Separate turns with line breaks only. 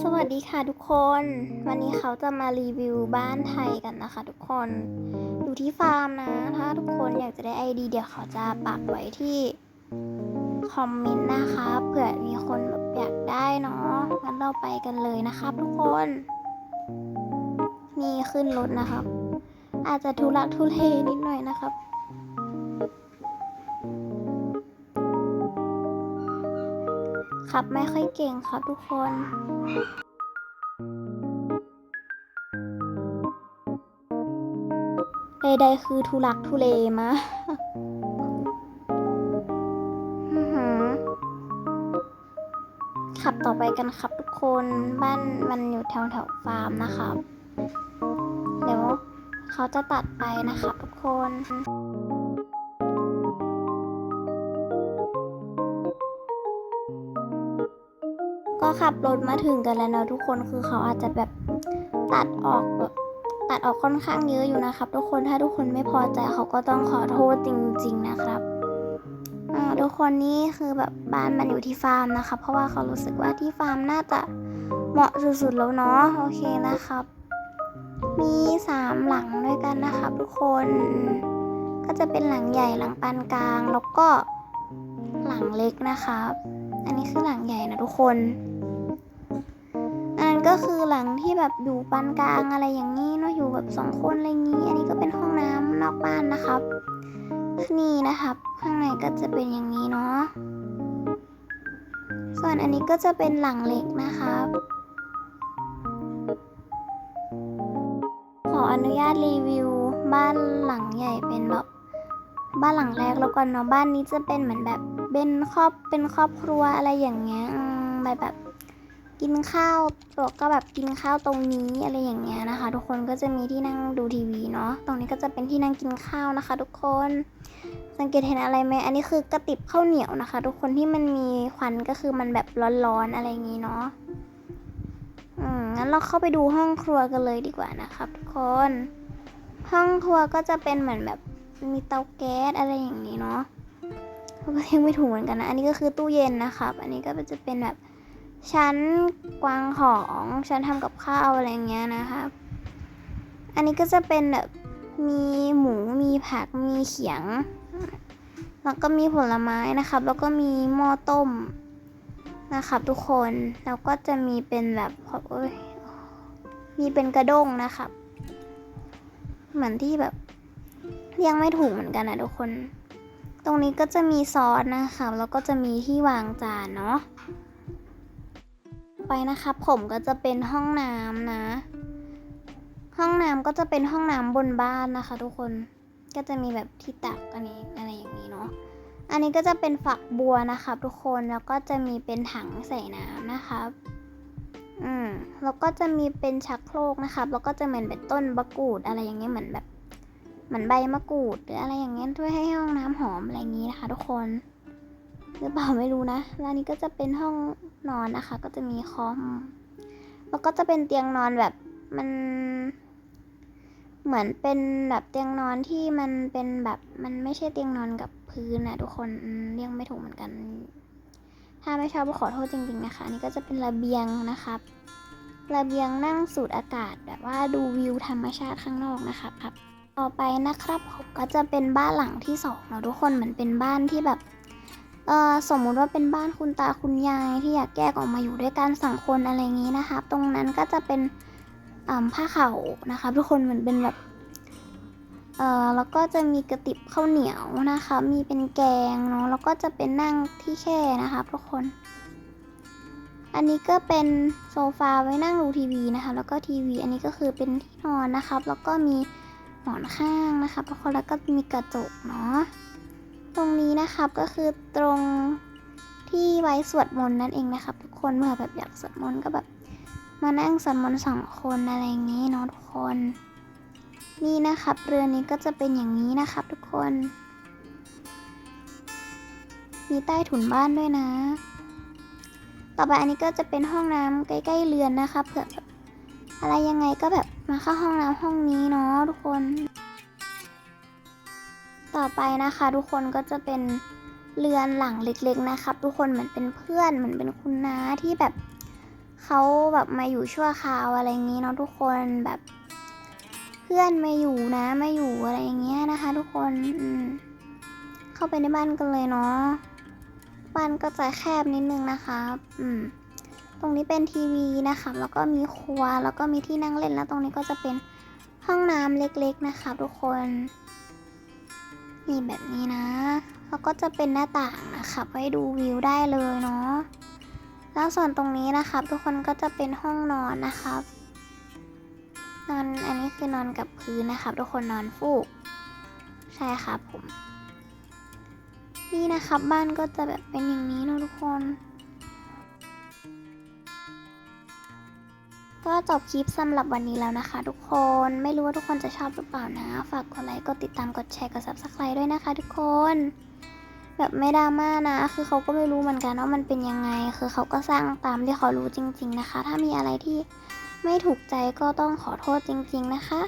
สวัสดีค่ะทุกคน วันนี้เขาจะมารีวิวบ้านไทยกันนะคะ ทุกคนอยู่ที่ฟาร์มนะ ถ้าทุกคนอยากจะได้ไอเดียเดี๋ยวเขาจะปักไว้ที่คอมเมนต์นะคะเผื่อมีคนแบบอยากได้เนาะงั้นเราไปกันเลยนะครับทุกคน นี่ขึ้นรถนะครับ อาจจะทุลักทุเลนิดหน่อยนะครับ ขับไม่ค่อยเก่งครับทุกคนใดๆคือทุลักทุเลมาขับต่อไปกันครับทุกคนบ้านมันอยู่แถวแถวฟาร์มนะครับ เดี๋ยวเขาจะตัดไปนะครับทุกคน ก็ขับรถมาถึงกันแล้วเนะทุกคนคือเขาอาจจะแบบตัดออกแบบตัดออกค่อนข้างเยอะอยู่นะครับ ทุกคนถ้าทุกคนไม่พอใจเขาก็ต้องขอโทษจริง ๆนะครับอ่าทุกคนนี่คือแบบบ้านมันอยู่ที่ฟาร์มนะครับเพราะว่าเขารู้สึกว่าที่ฟาร์มน่าจะเหมาะสุดๆแล้วเนาะโอเคนะครับ มีสามหลังด้วยกันนะครับทุกคนก็จะเป็นหลังใหญ่หลังปานกลางแล้วก็หลังเล็กนะครับ อันนี้คือหลังใหญ่นะทุกคน ก็คือหลังที่แบบอยู่ปานกลางอะไรอย่างนี้เนาะอยู่แบบสองคนอะไรอย่างนี้ อันนี้ก็เป็นห้องน้ำนอกบ้านนะครับ นี่นะครับ ข้างในก็จะเป็นอย่างนี้เนาะส่วนอันนี้ก็จะเป็นหลังเล็กนะครับขออนุญาตรีวิวบ้านหลังใหญ่เป็นแบบบ้านหลังแรกแล้วกันเนาะบ้านนี้จะเป็นเหมือนแบบเป็นครอบเป็นครอบครัวอะไรอย่างเงี้ยแบบแบบ กินข้าวตัวก็แบบกินข้าวตรงนี้อะไรอย่างเงี้ยนะคะ ทุกคนก็จะมีที่นั่งดูทีวีเนาะตรงนี้ก็จะเป็นที่นั่งกินข้าวนะคะ ทุกคน สังเกตเห็นอะไรไหมอันนี้คือกระติบข้าวเหนียวนะคะ ทุกคนที่มันมีควันก็คือมันแบบร้อนๆอะไรอย่างงี้เนาะอืมงั้นเราเข้าไปดูห้องครัวกันเลยดีกว่านะครับ ทุกคน ห้องครัวก็จะเป็นเหมือนแบบมีเตาแก๊สอะไรอย่างนี้เนาะก็เรียกไม่ถูกเหมือนกันนะ อันนี้ก็คือตู้เย็นนะครับ อันนี้ก็จะเป็นแบบ ชั้นกวางของชั้นทำกับข้าวอะไรเงี้ยนะครับอันนี้ก็จะเป็นแบบมีหมูมีผักมีเขียง แล้วก็มีผลไม้นะครับ แล้วก็มีหม้อต้มนะครับทุกคนแล้วก็จะมีเป็นแบบมีเป็นกระด้งนะครับ เหมือนที่แบบเรียงไม่ถูกเหมือนกันนะทุกคน ตรงนี้ก็จะมีซอสนะคะแล้วก็จะมีที่วางจานเนาะ ไปนะครับผมก็จะเป็นห้องน้ำนะ ห้องน้ำก็จะเป็นห้องน้ำบนบ้านนะคะ ทุกคนก็จะมีแบบที่ตักอันนี้อะไรอย่างนี้เนาะอันนี้ก็จะเป็นฝักบัวนะครับ ทุกคนแล้วก็จะมีเป็นถังใส่น้ำนะครับอืมแล้วก็จะมีเป็นชักโครกนะครับ แล้วก็จะเหมือนเป็นต้นมะกรูดอะไรอย่างเงี้ยเหมือนแบบเหมือนใบมะกรูดหรืออะไรอย่างเงี้ยช่วยให้ห้องน้ำหอมอะไรอย่างงี้นะคะ ทุกคน หรือเปล่าไม่รู้นะแล้วอันนี้ก็จะเป็นห้องนอนนะคะ ก็จะมีคอม แล้วก็จะเป็นเตียงนอนแบบมัน เหมือนเป็นแบบเตียงนอนที่มันเป็นแบบมันไม่ใช่เตียงนอนกับพื้นนะทุกคนเรียกไม่ถูกเหมือนกัน ถ้าไม่ชอบก็ขอโทษจริง ๆ นะคะ นี่ก็จะเป็นระเบียงนะครับระเบียงนั่งสูดอากาศแบบว่าดูวิวธรรมชาติข้างนอกนะครับครับ ต่อไปนะครับผมก็จะเป็นบ้านหลังที่สองเนาะทุกคนเหมือนเป็นบ้านที่แบบ เออสมมุติว่าเป็นบ้านคุณตาคุณยายที่อยากแยกออกมาอยู่ด้วยกันสองคนอะไรอย่างนี้นะคะ ตรงนั้นก็จะเป็นผ้าเข่านะคะ ทุกคนเหมือนเป็นแบบเอ่อแล้วก็จะมีกระติบข้าวเหนียวนะคะ มีเป็นแกงเนาะแล้วก็จะเป็นนั่งที่แค่นะคะทุกคน อันนี้ก็เป็นโซฟาไว้นั่งดูทีวีนะคะ แล้วก็ทีวี อันนี้ก็คือเป็นที่นอนนะครับ แล้วก็มีหมอนข้างนะคะทุกคนแล้วก็มีกระจกเนาะ ตรงนี้นะครับก็คือตรงที่ไว้สวดมนต์นั่นเองนะครับ ทุกคนเมื่อแบบอยากสวดมนต์ก็แบบมานั่งสวดมนต์สองคนอะไรอย่างนี้เนาะทุกคน นี่นะครับเรือนี้ก็จะเป็นอย่างนี้นะครับทุกคน มีใต้ถุนบ้านด้วยนะ ต่อไปอันนี้ก็จะเป็นห้องน้ำใกล้ ๆเรือนนะคะเผื่อแบบอะไรยังไงก็แบบมาเข้าห้องน้ำห้องนี้เนาะทุกคน ต่อไปนะคะทุกคนก็จะเป็นเรือนหลังเล็กๆนะครับ ทุกคนเหมือนเป็นเพื่อนเหมือนเป็นคุณน้าที่แบบเขาแบบมาอยู่ชั่วคราวอะไรอย่างนี้เนาะทุกคนแบบ เพื่อนมาอยู่นะมาอยู่อะไรอย่างเงี้ยนะคะ ทุกคนเข้าไปในบ้านกันเลยเนาะบ้านก็จะแคบนิดนึงนะคะอืมตรงนี้เป็นทีวีนะคะแล้วก็มีครัวแล้วก็มีที่นั่งเล่นแล้วตรงนี้ก็จะเป็นห้องน้ำเล็กๆนะคะ ทุกคน นี่แบบนี้นะ แล้วก็จะเป็นหน้าต่างนะคะไว้ดูวิวได้เลยเนาะ แล้วส่วนตรงนี้นะครับ ทุกคนก็จะเป็นห้องนอนนะครับ นอนอันนี้คือนอนกับพื้นนะครับ ทุกคนนอนฟูก ใช่ครับผม นี่นะครับบ้านก็จะแบบเป็นอย่างนี้เนาะทุกคน ก็จบคลิปสำหรับวันนี้แล้วนะคะ ทุกคนไม่รู้ว่าทุกคนจะชอบหรือเปล่านะ ฝากกดไลค์กดติดตามกดแชร์กด subscribe ด้วยนะคะ ทุกคน แบบไม่ดราม่านะ คือเขาก็ไม่รู้เหมือนกันว่ามันเป็นยังไง คือเขาก็สร้างตามที่เขารู้จริง ๆนะคะ ถ้ามีอะไรที่ไม่ถูกใจก็ต้องขอโทษจริง ๆ นะคะ